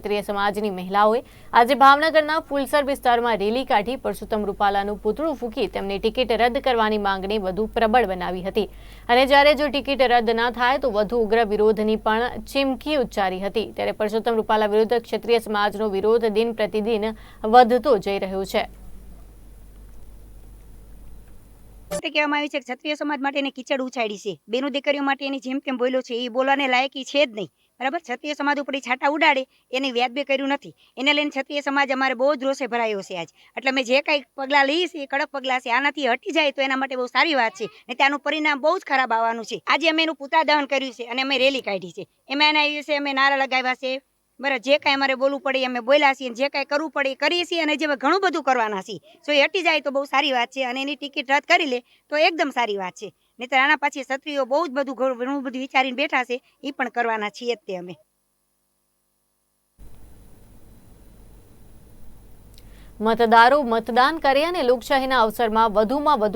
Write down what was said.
ક્ષત્રિય સમાજની મહિલાઓએ આજે ભાવનગરના ફુલસર વિસ્તારમાં રેલી કાઢી પરસોત્તમ રૂપાલાનું પૂતળું ફૂંકી તેમની ટિકિટ રદ કરવાની માંગણી વધુ પ્રબળ બનાવી હતી. અને જ્યારે જો ટિકિટ રદ ન થાય તો વધુ ઉગ્ર વિરોધની પણ ચીમકી ઉચ્ચારી હતી. ત્યારે પરસોત્તમ રૂપાલા વિરુદ્ધ ક્ષત્રિય સમાજનો વિરોધ દિન પ્રતિદિન વધતો જઈ રહ્યો છે. કહેવામાં આવ્યું છે ક્ષત્રિય સમાજ માટે એને કીચડ ઉછાડી છે. બેનો દીકરીઓ માટે એની જેમ તેમ બોલ્યો છે એ બોલવાને લાયકી છે જ નહીં. બરાબર? ક્ષત્રિય સમાજ ઉપર છાંટા ઉડાડે, એને વ્યાજબી કર્યું નથી. એને લઈને ક્ષત્રિય સમાજ અમારે બહુ જ રોષે ભરાયો છે આજ. એટલે અમે જે કાંઈ પગલાં લઈએ છીએ કડક પગલાં છે, આનાથી હટી જાય તો એના માટે બહુ સારી વાત છે. ને ત્યાંનું પરિણામ બહુ જ ખરાબ આવવાનું છે. આજે અમે એનું પુતળા દહન કર્યું છે અને અમે રેલી કાઢી છે. એમાં એના વિશે અમે નારા લગાવ્યા છે. બરાબર? જે કાંઈ અમારે બોલવું પડે અમે બોલ્યા છીએ જે કાંઈ કરવું પડે કરીએ છીએ અને જે ઘણું બધું કરવાના છીએ. સો એ હટી જાય તો બહુ સારી વાત છે અને એની ટિકિટ રદ કરી લે તો એકદમ સારી વાત છે. નહીંતર આના પાછી ક્ષત્રિયો બહુ જ બધું ઘણું બધું વિચારીને બેઠા છે એ પણ કરવાના છીએ જ તે અમે. મતદારો મતદાન કરે અને લોકશાહીના અવસરમાં વધુમાં વધુ